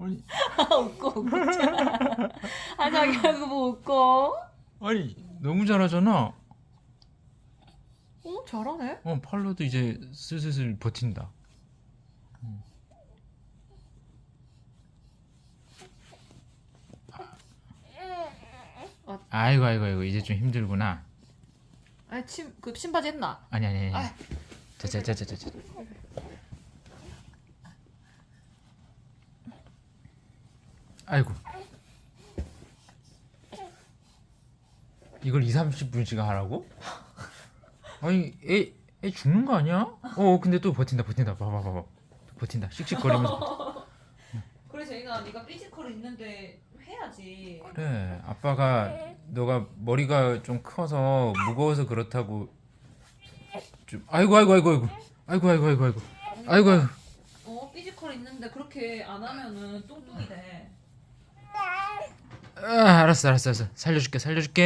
아니 웃고 웃고 아 그거 뭐 웃고 아니 너무 잘하잖아. 어 잘하네 어 팔로도 이제 슬슬슬 버틴다. 음. 어. 아이고 아이고 아이고 이제 좀 힘들구나. 아침그 신바지 했나 아니 아니 아니. 아. 자자자자자. 아이고. 이걸 2, 30분씩 하라고? 아니 애, 애 죽는 거 아니야? 어 근데 또 버틴다 버틴다. 봐봐 봐봐. 또 버틴다. 씩씩거리면서. 그래서 얘가 네가 피지컬 있는데 해야지. 그래. 아빠가 너가 머리가 좀 커서 무거워서 그렇다고 좀 아이고 아이고 아이고 아이고. 아이고 아이고 아이고 아이고. 아이고 아이고. 어 피지컬 있는데 그렇게 안 하면은 뚱뚱이 돼 아, 알았어 알았어 알았어. 살려줄게 살려줄게